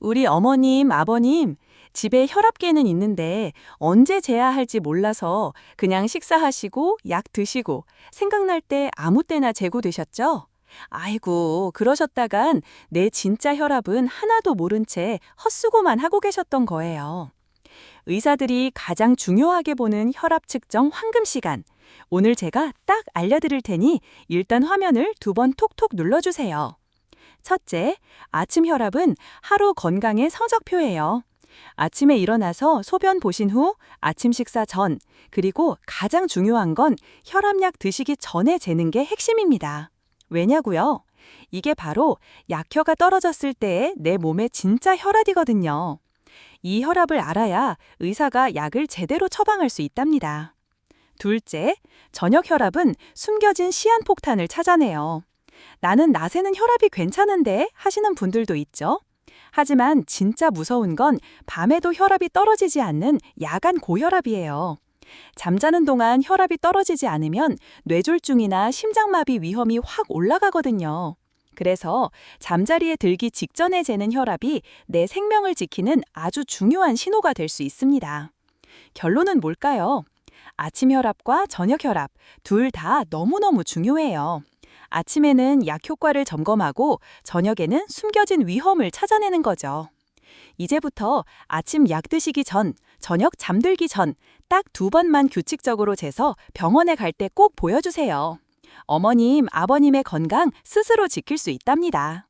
우리 어머님, 아버님, 집에 혈압계는 있는데 언제 재야 할지 몰라서 그냥 식사하시고 약 드시고 생각날 때 아무 때나 재고 되셨죠? 아이고, 그러셨다간 내 진짜 혈압은 하나도 모른 채 헛수고만 하고 계셨던 거예요. 의사들이 가장 중요하게 보는 혈압 측정 황금 시간. 오늘 제가 딱 알려드릴 테니 일단 화면을 두 번 톡톡 눌러주세요. 첫째, 아침 혈압은 하루 건강의 성적표예요. 아침에 일어나서 소변 보신 후 아침 식사 전, 그리고 가장 중요한 건 혈압약 드시기 전에 재는 게 핵심입니다. 왜냐고요? 이게 바로 약효가 떨어졌을 때의 내 몸의 진짜 혈압이거든요. 이 혈압을 알아야 의사가 약을 제대로 처방할 수 있답니다. 둘째, 저녁 혈압은 숨겨진 시한폭탄을 찾아내요. 나는 낮에는 혈압이 괜찮은데 하시는 분들도 있죠. 하지만 진짜 무서운 건 밤에도 혈압이 떨어지지 않는 야간 고혈압이에요. 잠자는 동안 혈압이 떨어지지 않으면 뇌졸중이나 심장마비 위험이 확 올라가거든요. 그래서 잠자리에 들기 직전에 재는 혈압이 내 생명을 지키는 아주 중요한 신호가 될 수 있습니다. 결론은 뭘까요? 아침 혈압과 저녁 혈압 둘 다 너무너무 중요해요. 아침에는 약 효과를 점검하고 저녁에는 숨겨진 위험을 찾아내는 거죠. 이제부터 아침 약 드시기 전, 저녁 잠들기 전 딱 두 번만 규칙적으로 재서 병원에 갈 때 꼭 보여주세요. 어머님, 아버님의 건강 스스로 지킬 수 있답니다.